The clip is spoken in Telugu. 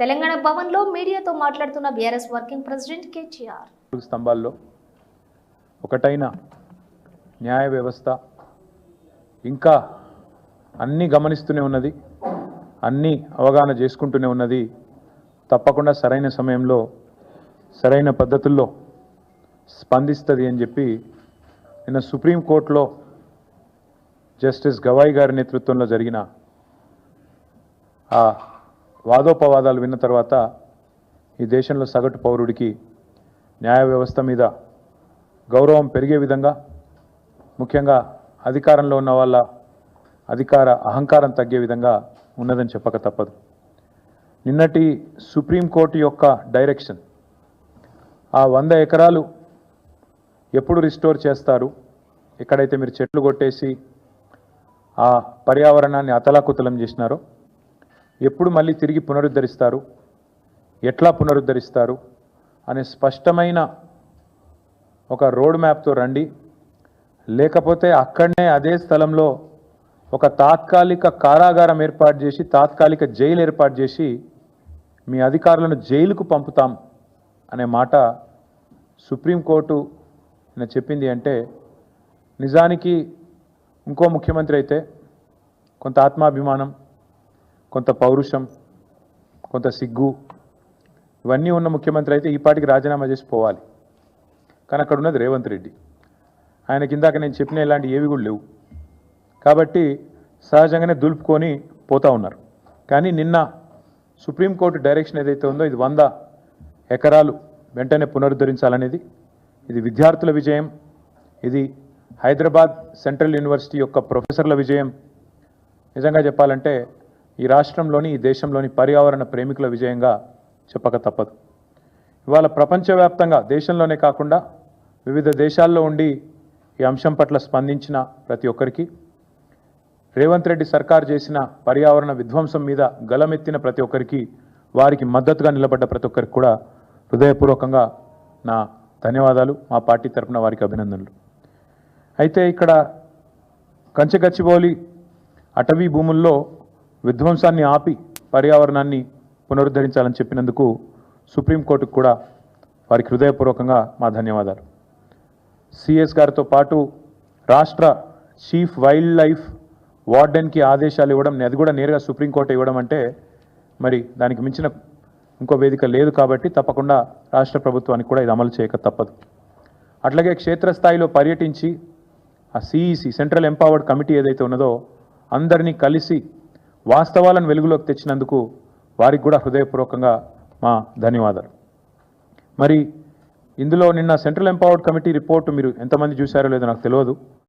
తెలంగాణ భవన్లో మీడియాతో మాట్లాడుతున్న బీఆర్ఎస్ వర్కింగ్ ప్రెసిడెంట్ కేటీఆర్. స్తంభాల్లో ఒకటైన న్యాయ వ్యవస్థ ఇంకా అన్నీ గమనిస్తూనే ఉన్నది అన్నీ అవగాహన చేసుకుంటూనే ఉన్నది. తప్పకుండా సరైన సమయంలో సరైన పద్ధతుల్లో స్పందిస్తుంది అని చెప్పి నిన్న సుప్రీంకోర్టులో జస్టిస్ గవాయి గారి నేతృత్వంలో జరిగిన ఆ వాదోపవాదాలు విన్న తర్వాత ఈ దేశంలో సగటు పౌరుడికి న్యాయ వ్యవస్థ మీద గౌరవం పెరిగే విధంగా ముఖ్యంగా అధికారంలో ఉన్న వాళ్ళ అధికార అహంకారం తగ్గే విధంగా ఉన్నదని చెప్పక తప్పదు. నిన్నటి సుప్రీంకోర్టు యొక్క డైరెక్షన్ ఆ వంద ఎకరాలు ఎప్పుడు రిస్టోర్ చేస్తారు ఎక్కడైతే మీరు చెట్లు కొట్టేసి ఆ పర్యావరణాన్ని అతలాకుతలం చేసినారో ఎప్పుడు మళ్ళీ తిరిగి పునరుద్ధరిస్తారు? ఎట్లా పునరుద్ధరిస్తారు? అనే స్పష్టమైన ఒక రోడ్ మ్యాప్తో రండి. లేకపోతే అక్కడనే అదే స్థలంలో ఒక తాత్కాలిక కారాగారం ఏర్పాటు చేసి తాత్కాలిక జైలు ఏర్పాటు చేసి మీ అధికారులను జైలుకు పంపుతాం అనే మాట సుప్రీంకోర్టు నిన్న చెప్పింది అంటే నిజానికి ఇంకో ముఖ్యమంత్రి అయితే కొంత ఆత్మాభిమానం కొంత పౌరుషం కొంత సిగ్గు ఇవన్నీ ఉన్న ముఖ్యమంత్రి అయితే ఈ పాటికి రాజీనామా చేసి పోవాలి. కానీ అక్కడ ఉన్నది రేవంత్ రెడ్డి. ఆయన కిందాక నేను చెప్పిన ఇలాంటి ఏవి కూడా లేవు. కాబట్టి సహజంగానే దులుపుకొని పోతా ఉన్నారు. కానీ నిన్న సుప్రీంకోర్టు డైరెక్షన్ ఏదైతే ఉందో ఇది వంద ఎకరాలు వెంటనే పునరుద్ధరించాలనేది ఇది విద్యార్థుల విజయం ఇది హైదరాబాద్ సెంట్రల్ యూనివర్సిటీ యొక్క ప్రొఫెసర్ల విజయం. నిజంగా చెప్పాలంటే ఈ రాష్ట్రంలోని ఈ దేశంలోని పర్యావరణ ప్రేమికుల విజయంగా చెప్పక తప్పదు. ఇవాళ ప్రపంచవ్యాప్తంగా దేశంలోనే కాకుండా వివిధ దేశాల్లో ఉండి ఈ అంశం పట్ల స్పందించిన ప్రతి ఒక్కరికి రేవంత్ రెడ్డి సర్కార్ చేసిన పర్యావరణ విధ్వంసం మీద గలమెత్తిన ప్రతి ఒక్కరికి వారికి మద్దతుగా నిలబడ్డ ప్రతి ఒక్కరికి కూడా హృదయపూర్వకంగా నా ధన్యవాదాలు. మా పార్టీ తరపున వారికి అభినందనలు. అయితే ఇక్కడ కంచగచ్చిబౌలి అటవీ భూముల్లో విధ్వంసాన్ని ఆపి పర్యావరణాన్ని పునరుద్ధరించాలని చెప్పినందుకు సుప్రీంకోర్టుకు కూడా వారికి హృదయపూర్వకంగా మా ధన్యవాదాలు. సిఎస్ గారితో పాటు రాష్ట్ర చీఫ్ వైల్డ్ లైఫ్ వార్డెన్కి ఆదేశాలు ఇవ్వడం అది కూడా నేరుగా సుప్రీంకోర్టు ఇవ్వడం అంటే మరి దానికి మించిన ఇంకో వేదిక లేదు కాబట్టి తప్పకుండా రాష్ట్ర ప్రభుత్వానికి కూడా ఇది అమలు చేయక తప్పదు. అట్లాగే క్షేత్రస్థాయిలో పర్యటించి ఆ సిఈసి సెంట్రల్ ఎంపవర్డ్ కమిటీ ఏదైతే ఉన్నదో అందరినీ కలిసి వాస్తవాలను వెలుగులోకి తెచ్చినందుకు వారికి కూడా హృదయపూర్వకంగా మా ధన్యవాదాలు. మరి ఇందులో నిన్న సెంట్రల్ ఎంపవర్డ్ కమిటీ రిపోర్టు మీరు ఎంతమంది చూశారో లేదో నాకు తెలియదు.